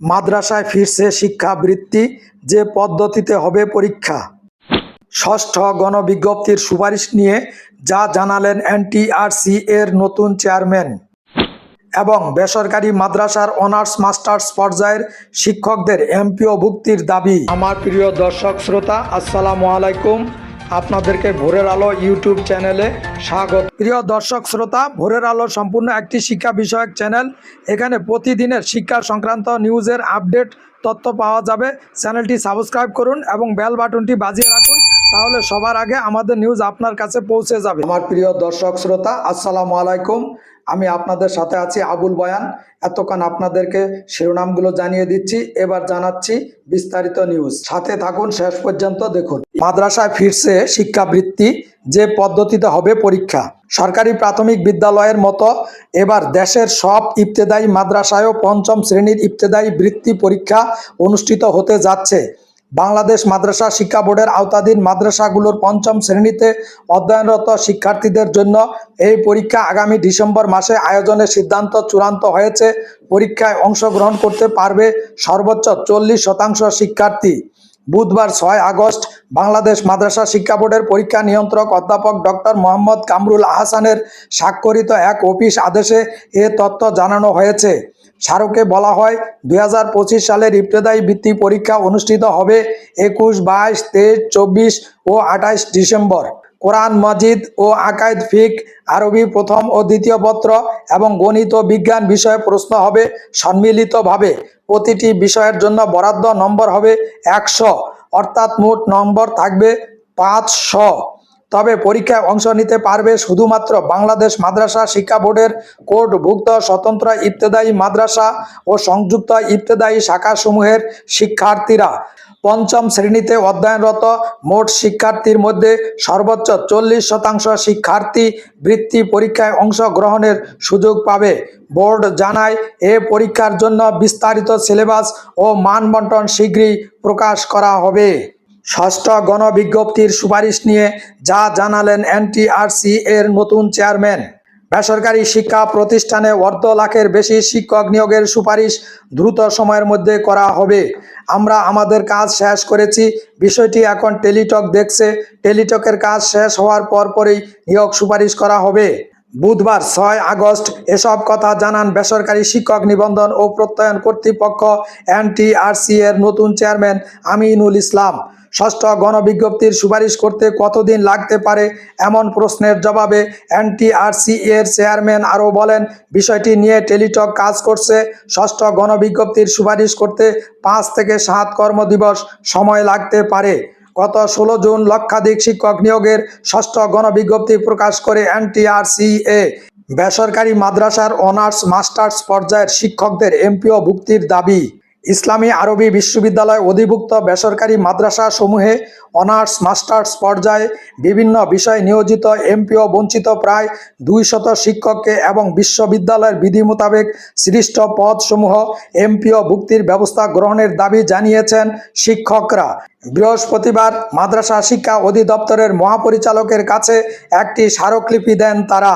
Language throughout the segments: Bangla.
মাদ্রাসায় ফিরছে শিক্ষাবৃত্তি যে পদ্ধতিতে হবে পরীক্ষা। ষষ্ঠ গণবিজ্ঞপ্তির সুপারিশ নিয়ে যা জানালেন এনটিআরসি এর নতুন চেয়ারম্যান এবং বেসরকারি মাদ্রাসার অনার্স মাস্টার্স পর্যায়ের শিক্ষকদের এমপিও ভুক্তির দাবি। আমার প্রিয় দর্শক, শ্রোতা, আসসালামু আলাইকুম। আপনাদেরকে ভোরের আলো ইউটিউব চ্যানেলে স্বাগত। প্রিয় দর্শক শ্রোতা, ভোরের আলো সম্পূর্ণ একটি শিক্ষা বিষয়ক চ্যানেল। এখানে প্রতিদিনের শিক্ষা সংক্রান্ত নিউজের আপডেট, তথ্য পাওয়া যাবে। চ্যানেলটি সাবস্ক্রাইব করুন এবং বেল বাটনটি বাজিয়ে রাখুন, তাহলে সবার আগে আমাদের নিউজ আপনার কাছে পৌঁছে যাবে। আমার প্রিয় দর্শক শ্রোতা, আসসালামু আলাইকুম। আমি আপনাদের সাথে আছি আবুল বয়ান। এতক্ষণ আপনাদেরকে শিরোনামগুলো জানিয়ে দিচ্ছি। এবার জানাচ্ছি বিস্তারিত নিউজ সাথে থাকুন, শেষ পর্যন্ত দেখুন। মাদ্রাসায় ফিরছে শিক্ষাবৃত্তি যে পদ্ধতিতে হবে পরীক্ষা। সরকারি প্রাথমিক বিদ্যালয়ের মতো এবার দেশের সব ইবতেদায়ী মাদ্রাসায়ও পঞ্চম শ্রেণির ইবতেদায়ী বৃত্তি পরীক্ষা অনুষ্ঠিত হতে যাচ্ছে। বাংলাদেশ মাদ্রাসা শিক্ষা বোর্ডের আওতাধীন মাদ্রাসাগুলোর পঞ্চম শ্রেণীতে অধ্যয়নরত শিক্ষার্থীদের জন্য এই পরীক্ষা আগামী ডিসেম্বর মাসে আয়োজনের সিদ্ধান্ত চূড়ান্ত হয়েছে। পরীক্ষায় অংশগ্রহণ করতে পারবে সর্বোচ্চ চল্লিশ শতাংশ শিক্ষার্থী। বুধবার ছয় আগস্ট বাংলাদেশ মাদ্রাসা শিক্ষা বোর্ডের পরীক্ষা নিয়ন্ত্রক অধ্যাপক ডক্টর মোহাম্মদ কামরুল আহসানের স্বাক্ষরিত এক অফিস আদেশে এ তথ্য জানানো হয়েছে। স্মারকে বলা হয়, দুই সালের ইফতেদায়ী বৃত্তি পরীক্ষা অনুষ্ঠিত হবে একুশ, বাইশ, তেইশ, চব্বিশ ও আঠাইশ ডিসেম্বর। কোরআন, মজিদ ও আকাইদ, ফিক, আরবি প্রথম ও দ্বিতীয় পত্র এবং গণিত ও বিজ্ঞান বিষয়ে প্রশ্ন হবে সম্মিলিতভাবে। প্রতিটি বিষয়ের জন্য বরাদ্দ নম্বর হবে একশো, অর্থাৎ মোট নম্বর থাকবে পাঁচশো। তবে পরীক্ষায় অংশ নিতে পারবে শুধুমাত্র বাংলাদেশ মাদ্রাসা শিক্ষা বোর্ডের কোডভুক্ত স্বতন্ত্র ইবতেদায়ী মাদ্রাসা ও সংযুক্ত ইবতেদায়ী শাখাসমূহের শিক্ষার্থীরা। পঞ্চম শ্রেণীতে অধ্যয়নরত মোট শিক্ষার্থীর মধ্যে সর্বোচ্চ চল্লিশ শতাংশ শিক্ষার্থী বৃত্তি পরীক্ষায় অংশগ্রহণের সুযোগ পাবে। বোর্ড জানায়, এ পরীক্ষার জন্য বিস্তারিত সিলেবাস ও মানবন্টন শীঘ্রই প্রকাশ করা হবে। ষষ্ঠ গণবিজ্ঞপ্তির সুপারিশ নিয়ে যা জানালেন এনটিআরসি এর নতুন চেয়ারম্যান। বেসরকারি শিক্ষা প্রতিষ্ঠানে অর্ধ লাখের বেশি শিক্ষক নিয়োগের সুপারিশ দ্রুত সময়ের মধ্যে করা হবে। আমরা আমাদের কাজ শেষ করেছি। বিষয়টি এখন টেলিটক দেখছে। টেলিটকের কাজ শেষ হওয়ার পরপরই নিয়োগ সুপারিশ করা হবে। বুধবার ছয় আগস্ট এসব কথা জানান বেসরকারি শিক্ষক নিবন্ধন ও প্রত্যয়ন কর্তৃপক্ষ এনটিআরসি এর নতুন চেয়ারম্যান আমিনুল ইসলাম। ষষ্ঠ গণবিজ্ঞপ্তির সুপারিশ করতে কতদিন লাগতে পারে এমন প্রশ্নের জবাবে এনটিআরসি এর চেয়ারম্যান আরও বলেন, বিষয়টি নিয়ে টেলিটক কাজ করছে। ষষ্ঠ গণবিজ্ঞপ্তির সুপারিশ করতে পাঁচ থেকে সাত কর্মদিবস সময় লাগতে পারে। গত ষোলো জুন লক্ষাধিক শিক্ষক নিয়োগের ষষ্ঠ গণবিজ্ঞপ্তি প্রকাশ করে এনটিআরসিএ বেসরকারি মাদ্রাসার অনার্স মাস্টার্স পর্যায়ের শিক্ষকদের এমপিও ভুক্তির দাবি। ইসলামী আরবি বিশ্ববিদ্যালয় অধিভুক্ত বেসরকারি মাদ্রাসা সমূহে অনার্স, মাস্টার্স পর্যায়ে বিভিন্ন বিষয়ে নিয়োজিত এমপিও বঞ্চিত প্রায় দুই শত শিক্ষককে এবং বিশ্ববিদ্যালয়ের বিধি মোতাবেক সৃষ্ট পদসমূহ এমপিও ভুক্তির ব্যবস্থা গ্রহণের দাবি জানিয়েছেন শিক্ষকরা। বৃহস্পতিবার মাদ্রাসা শিক্ষা অধিদপ্তরের মহাপরিচালকের কাছে একটি স্মারকলিপি দেন তারা।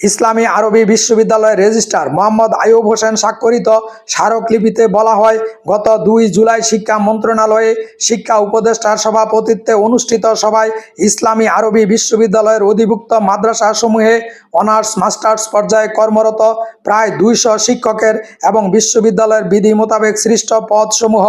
ইসলামী আরবি বিশ্ববিদ্যালয়ের রেজিস্ট্রার মোহাম্মদ আয়ুব হোসেন স্বাক্ষরিত স্মারকলিপিতে বলা হয়, গত দুই জুলাই শিক্ষা মন্ত্রণালয়ে শিক্ষা উপদেষ্টার সভাপতিত্বে অনুষ্ঠিত সভায় ইসলামী আরবি বিশ্ববিদ্যালয়ের অধিভুক্ত মাদ্রাসাসমূহে অনার্স, মাস্টার্স পর্যায়ে কর্মরত প্রায় দুইশো শিক্ষকের এবং বিশ্ববিদ্যালয়ের বিধি মোতাবেক সৃষ্ট পদসমূহ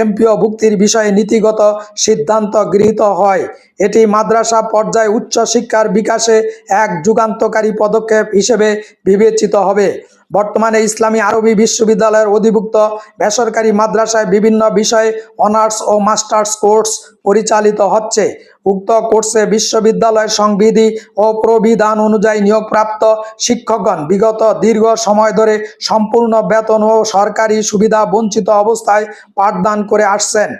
এমপিও ভুক্তির বিষয়ে নীতিগত সিদ্ধান্ত গৃহীত হয়। এটি মাদ্রাসা পর্যায়ে উচ্চ শিক্ষার বিকাশে এক যুগান্তকারী পদক্ষেপ। হিসেবে বিবেচিত হবে। বর্তমানে ইসলামী আরবি বিশ্ববিদ্যালয়ের অধিভুক্ত বেসরকারি মাদ্রাসায় বিভিন্ন বিষয়ে অনার্স ও মাস্টার্স কোর্স পরিচালিত হচ্ছে। উক্ত কোর্সে বিশ্ববিদ্যালয়ের সংবিধি ও প্রবিধান অনুযায়ী নিয়োগপ্রাপ্ত শিক্ষকগণ বিগত দীর্ঘ সময় ধরে সম্পূর্ণ বেতন ও সরকারি সুবিধা বঞ্চিত অবস্থায় পাঠদান করে আসছেন।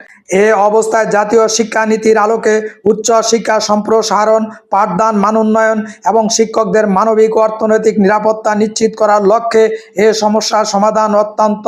এ অবস্থায় জাতীয় শিক্ষানীতির আলোকে উচ্চ শিক্ষা সম্প্রসারণ, পাঠদান মান উন্নয়ন এবং শিক্ষকদের মানবিক অর্থনৈতিক নিরাপত্তা নিশ্চিত করার লক্ষ্যে এ সমস্যার সমাধান অত্যন্ত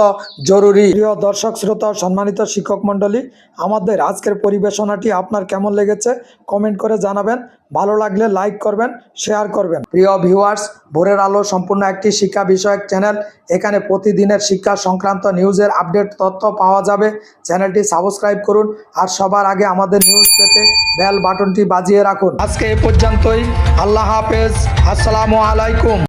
জরুরি। প্রিয় দর্শক, শ্রোতা, সম্মানিত শিক্ষক মণ্ডলী, আমাদের আজকের পরিবেশনাটি আপনার কেমন লেগেছে? কমেন্ট করে জানাবেন। ভালো লাগলে লাইক করবেন, শেয়ার করবেন। প্রিয় ভিউয়ার্স, ভোরের আলো সম্পূর্ণ একটি শিক্ষা বিষয়ক চ্যানেল। এখানে প্রতিদিনের শিক্ষা সংক্রান্ত নিউজের আপডেট তথ্য পাওয়া যাবে। চ্যানেলটি সাবস্ক্রাইব করুন আর সবার আগে আমাদের নিউজ পেতে বেল বাটনটি বাজিয়ে রাখুন। আজকে এ পর্যন্তই। আল্লাহ হাফেজ। আসসালামু আলাইকুম।